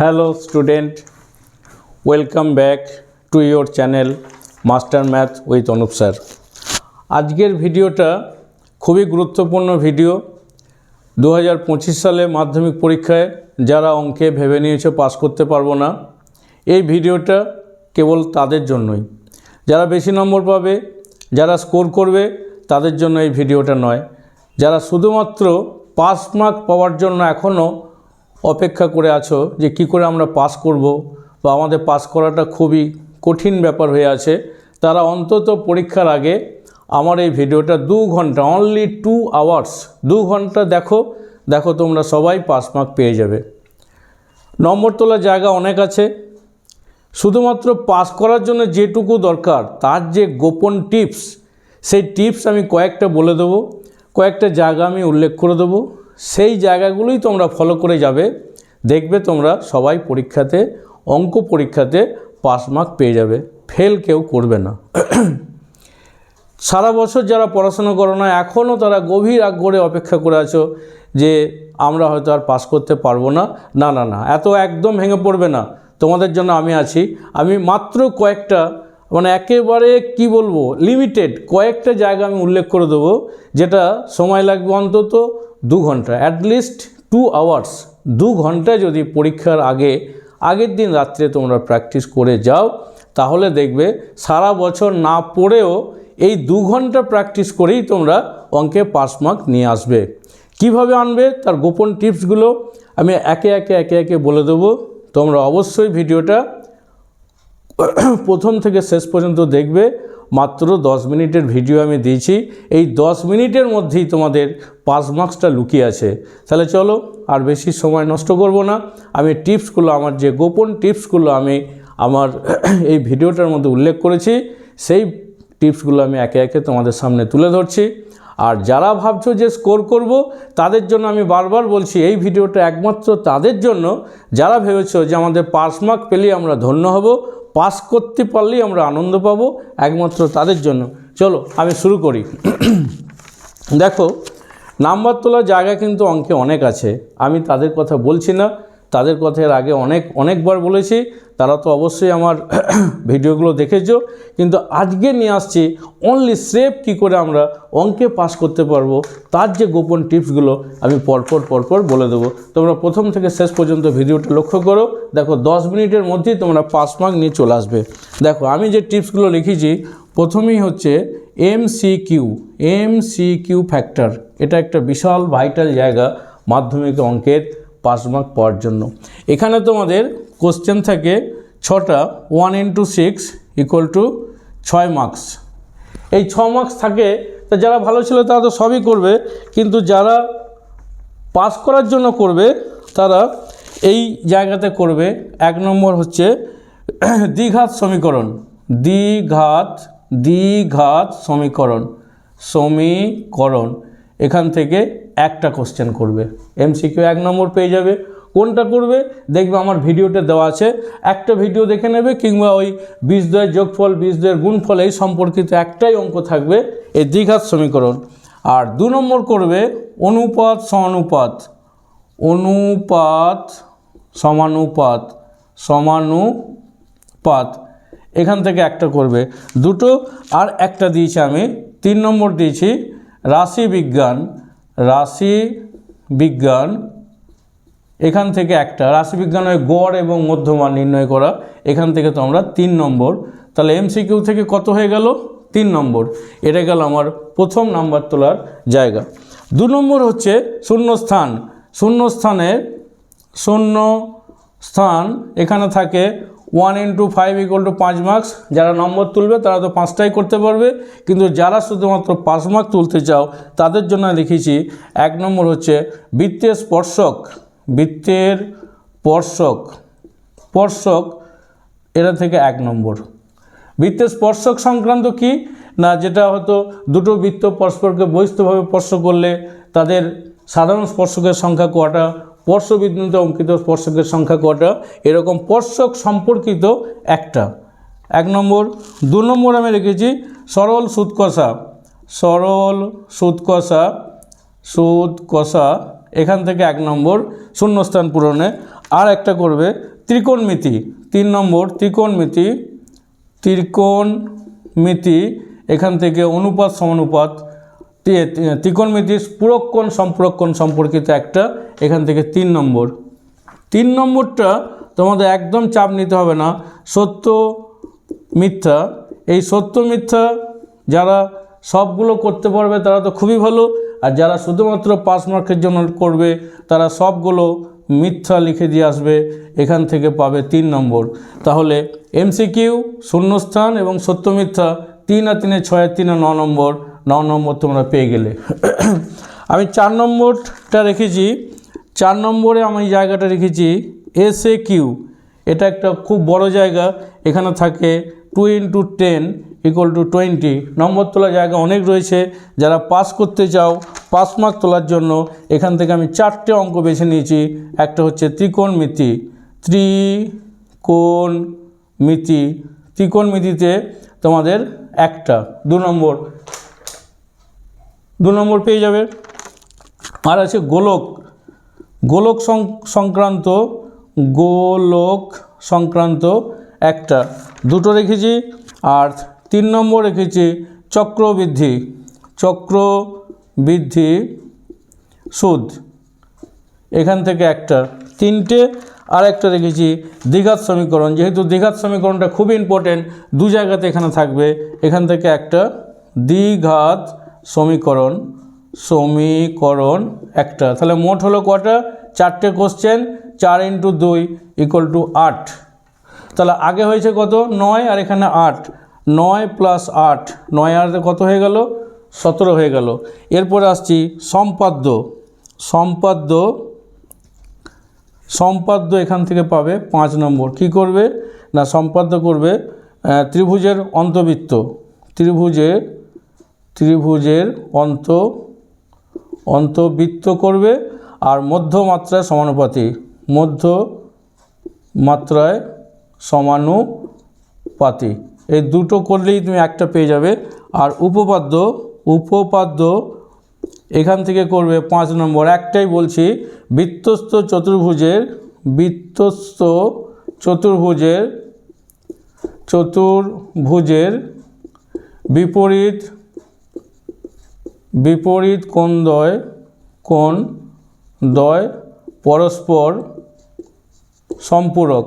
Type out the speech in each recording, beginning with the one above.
Hello student welcome back to your channel master math with Anup sir আজকের ভিডিওটা খুবই গুরুত্বপূর্ণ ভিডিও দু হাজার পঁচিশ সালে মাধ্যমিক পরীক্ষায় যারা অঙ্কে ভেবে নিয়েছে পাস করতে পারব না, এই ভিডিওটা কেবল তাদের জন্যই। যারা বেশি নম্বর পাবে, যারা স্কোর করবে, তাদের জন্য এই ভিডিওটা নয়। যারা শুধুমাত্র পাস মার্ক পাওয়ার জন্য এখনও অপেক্ষা করে আছো যে কি করে আমরা পাস করব বা আমাদের পাস করাটা খুবই কঠিন ব্যাপার হয়ে আছে। তারা অন্তত পরীক্ষার আগে আমার এই ভিডিওটা দু ঘণ্টা অনলি টু আওয়ার্স দু ঘণ্টা দেখো দেখো তোমরা সবাই পাস মার্ক পেয়ে যাবে। নম্বর তোলার জায়গা অনেক আছে। শুধুমাত্র পাস করার জন্য যেটুকু দরকার, তার যে গোপন টিপস, সেই টিপস আমি কয়েকটা বলে দেবো, কয়েকটা জায়গা আমি উল্লেখ করে দেবো। সেই জায়গাগুলোই তোমরা ফলো করে যাবে। দেখবে তোমরা সবাই পরীক্ষাতে, অঙ্ক পরীক্ষাতে পাস মার্ক পেয়ে যাবে। ফেল কেউ করবে না। সারা বছর যারা পড়াশোনা করো না এখনও তারা গভীর আগ্রহে অপেক্ষা করে আছো যে আমরা হয়তো আর পাস করতে পারব না। না না না, এত একদম ভেঙে পড়বে না। তোমাদের জন্য আমি আছি। আমি মাত্র কয়েকটা মানে একেবারে কি বলব লিমিটেড কয়েকটা জায়গা আমি উল্লেখ করে দেবো, যেটা সময় লাগবে অন্তত দু ঘণ্টা অ্যাটলিস্ট টু আওয়ার্স দু ঘণ্টা যদি পরীক্ষার আগে, আগের দিন রাত্রে তোমরা প্র্যাকটিস করে যাও, তাহলে দেখবে সারা বছর না পড়েও এই দু ঘণ্টা প্র্যাকটিস করেই তোমরা অঙ্কে পাস মার্ক নিয়ে আসবে। কীভাবে আনবে? তার গোপন টিপসগুলো আমি একে একে একে একে বলে দেবো। তোমরা অবশ্যই ভিডিওটা প্রথম থেকে শেষ পর্যন্ত দেখবে। মাত্র দশ মিনিটের ভিডিও আমি দিয়েছি। এই দশ মিনিটের মধ্যেই তোমাদের পাস মার্কসটা লুকিয়ে আছে। তাহলে চলো, আর বেশি সময় নষ্ট করব না। আমি টিপসগুলো, আমার যে গোপন টিপসগুলো আমি আমার এই ভিডিওটার মধ্যে উল্লেখ করেছি, সেই টিপসগুলো আমি একে একে তোমাদের সামনে তুলে ধরছি। আর যারা ভাবছ যে স্কোর করব, তাদের জন্য আমি বারবার বলছি, এই ভিডিওটা একমাত্র তাদের জন্য। যারা ভেবেছো যে আমাদের পাস মার্ক পেলেই আমরা ধন্য হব পাস করতে পারলেই আমরা আনন্দ পাব একমাত্র তাদের জন্য। চলো, আমি শুরু করি। দেখো, নাম্বার তোলার জায়গা কিন্তু অঙ্কে অনেক আছে। আমি তাদের কথা বলছি না। তাদের কথা এর আগে অনেক, অনেকবার বলেছি, তারা তো অবশ্যই আমার ভিডিওগুলো দেখেছ, কিন্তু আজকে নিয়ে আসছি অনলি স্রেফ কী করে আমরা অঙ্কে পাস করতে পারব, তার যে গোপন টিপসগুলো আমি পরপর পরপর বলে দেবো। তোমরা প্রথম থেকে শেষ পর্যন্ত ভিডিওটা লক্ষ্য করো, দেখো দশ মিনিটের মধ্যেই তোমরা পাস মার্ক নিয়ে চলে আসবে। দেখো, আমি যে টিপসগুলো লিখেছি, প্রথমেই হচ্ছে M C Q M C Q factor এটা একটা বিশাল ভাইটাল জায়গা মাধ্যমিক অঙ্কের। পাস মার্ক পাওয়ার জন্য। এখানে তোমাদের কোশ্চেন থাকে ছটা one into six equal to ছয় মার্কস এই ছ মার্কস থাকে, তা যারা ভালো ছিল তারা তো সবই করবে, কিন্তু যারা পাস করার জন্য করবে, তারা এই জায়গাতে করবে। এক নম্বর হচ্ছে দ্বিঘাত সমীকরণ। দ্বিঘাত দ্বিঘাত সমীকরণ। সমীকরণ। এখান থেকে একটা কোশ্চেন করবে। এমসিকিউ এক নম্বর পেয়ে যাবে। কোনটা করবে? দেখবে আমার ভিডিওতে দেওয়া আছে। একটা ভিডিও দেখে নেবে কিংবা ওই বীজ দয়ের যোগফল বীজ দয়ের গুণফল এই সম্পর্কিত একটাই অঙ্ক থাকবে এই দ্বিঘাত সমীকরণ। আর দু নম্বর করবে অনুপাত সমানুপাত। অনুপাত সমানুপাত সমানুপাত। এখান থেকে একটা করবে। দুটো আর একটা দিয়েছি আমি। তিন নম্বর দিয়েছি রাশি বিজ্ঞান। রাশি বিজ্ঞান, এখান থেকে একটা। রাশিবিজ্ঞান হয় গড় এবং মধ্যমান নির্ণয় করা। এখান থেকে তো আমরা তিন নম্বর। তাহলে এমসিকিউ থেকে কত হয়ে গেল? তিন নম্বর। এটা গেল আমার প্রথম নাম্বার তোলার জায়গা। দু নম্বর হচ্ছে শূন্যস্থান। শূন্যস্থানের শূন্য স্থান এখানে থাকে one into five equal to পাঁচ মার্কস যারা নম্বর তুলবে তারা তো পাঁচটাই করতে পারবে। কিন্তু যারা শুধুমাত্র পাঁচ মার্ক তুলতে চাও, তাদের জন্য লিখেছি, এক নম্বর হচ্ছে বৃত্তের স্পর্শক বৃত্তের স্পর্শক স্পর্শক, এটা থেকে এক নম্বর। বৃত্তের স্পর্শক সংক্রান্ত কি? না, যেটা হয়তো দুটো বৃত্ত পরস্পরকে বহিস্থভাবে স্পর্শ করলে তাদের সাধারণ স্পর্শকের সংখ্যা কটা? স্পর্শবিন্দুতে অঙ্কিত স্পর্শকের সংখ্যা কটা? এরকম স্পর্শক সম্পর্কিত একটা। এক নম্বর, দু নম্বর আমি লিখেছি সরল সুদ কষা সরল সুদ কষা সুদ কষা এখান থেকে এক নম্বর, শূন্যস্থান পূরণে। আর একটা করবে, ত্রিকোণমিতি। তিন নম্বর, ত্রিকোণমিতি ত্রিকোণমিতি, এখান থেকে অনুপাত সমানুপাত, তি- তি- ত্রিকোণমিতির পুরক্ষণ সম্পূরক্ষণ সম্পর্কিত একটা এখান থেকে তিন নম্বর। তিন নম্বরটা তোমাদের একদম চাপ নিতে হবে না। সত্য মিথ্যা। এই সত্য মিথ্যা যারা সবগুলো করতে পারবে তারা তো খুবই ভালো। আর যারা শুধুমাত্র পাস মার্কের জন্য করবে, তারা সবগুলো মিথ্যা লিখে দিয়ে আসবে। এখান থেকে পাবে তিন নম্বর। তাহলে এমসিকিউ শূন্যস্থান এবং সত্য মিথ্যা তিন আর তিনে ছয় আর তিনে ন নম্বর। ন নম্বর তোমরা পেয়ে গেলে। আমি চার নম্বরটা রেখেছি। চার নম্বরে আমি জায়গাটা রেখেছি এস এ কিউ এটা একটা খুব বড় জায়গা, এখানে থাকে two into ten equal to twenty number তোলার জায়গা অনেক রয়েছে, যারা পাস করতে চাও পাস মার্ক তোলার জন্য এখান থেকে আমি চারটে অঙ্ক বেছে নিয়েছি। একটা হচ্ছে ত্রিকোণমিতি ত্রিকোণমিতি ত্রিকোণমিতিতে তোমাদের একটা, দু নম্বর। দু নম্বর পেয়ে যাবে। আর আছে গোলক। গোলক সংক্রান্ত গোলক সংক্রান্ত একটা। দুটো রেখেছি, আর তিন নম্বর রেখেছি চক্রবৃদ্ধি। চক্রবৃদ্ধি সুদ। এখান থেকে একটা। তিনটে, আর একটা রেখেছি দ্বিঘাত সমীকরণ। যেহেতু দীঘাত সমীকরণটা খুব ইম্পর্টেন্ট দু জায়গাতে এখানে থাকবে। এখান থেকে একটা দ্বিঘাত সমীকরণ। সমীকরণ একটা। তাহলে মোট হলো কটা? চারটে কোশ্চেন চার ইন্টু দুই ইকুয়াল টু আট। তাহলে আগে হয়েছে কত? নয় আর এখানে আট। নয় প্লাস আট। নয় আর কত হয়ে গেল? সতেরো হয়ে গেল। এরপরে আসছি সম্পাদ্য। সম্পাদ্য সম্পাদ্য এখান থেকে পাবে পাঁচ নম্বর। কি করবে? না, সম্পাদ্য করবে ত্রিভুজের অন্তবৃত্ত। ত্রিভুজের ত্রিভুজের অন্ত অন্তবৃত্ত করবে আর মধ্যমাত্রায় সমানুপাতি মধ্য মাত্রায় সমানুপাতি। এই দুটো করলেই তুমি একটা পেয়ে যাবে। আর উপপাদ্য উপপাদ্য এখান থেকে করবে পাঁচ নম্বর। একটাই বলছি, বৃত্তস্থ চতুর্ভুজের বৃত্তস্থ চতুর্ভুজের চতুর্ভুজের বিপরীত বিপরীত কোণ দ্বয় কোণ দ্বয় পরস্পর সম্পূরক?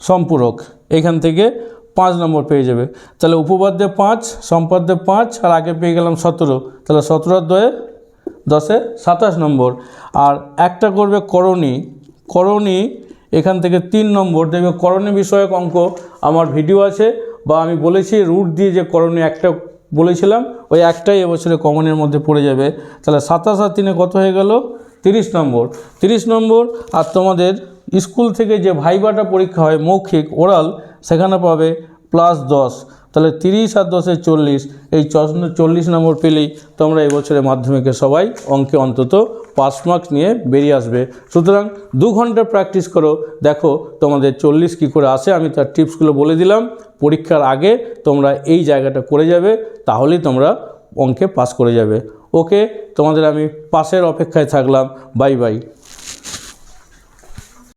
সম্পূরক। এখান থেকে পাঁচ নম্বর পেয়ে যাবে। তাহলে উপপাদ্যে পাঁচ, সম্পাদ্যে পাঁচ, আর আগে পেয়ে গেলাম সতেরো। তাহলে সতেরো দয়ে দশে সাতাশ নম্বর। আর একটা করবে করণী। করণী, এখান থেকে তিন নম্বর। দেখবে করণী বিষয়ক অঙ্ক আমার ভিডিও আছে, বা আমি বলেছি রুট দিয়ে যে করণী একটা বলেছিলাম, ওই একটাই এবছরে কমনের মধ্যে পড়ে যাবে। তাহলে সাতাশ আর তিনে কত হয়ে গেল? তিরিশ নম্বর। তিরিশ নম্বর, আর তোমাদের স্কুল থেকে যে ভাইবাটা পরীক্ষা হয় মৌখিক, ওরাল, সেখানে পাবে প্লাস দশ। তাহলে তিরিশ আর দশে চল্লিশ, এই চল্লিশ নম্বর পেলেই তোমরা এবছরে মাধ্যমিকে সবাই অঙ্কে অন্তত পাস মার্কস নিয়ে বেরিয়ে আসবে। সুতরাং দু ঘণ্টা প্র্যাকটিস করো, দেখো তোমাদের চল্লিশ কী করে আসে, আমি তার টিপসগুলো বলে দিলাম। পরীক্ষার আগে তোমরা এই জায়গাটা করে যাবে, তাহলেই তোমরা অঙ্কে পাস করে যাবে। ওকে, তোমাদের আমি পাশের অপেক্ষায় থাকলাম, বাই বাই।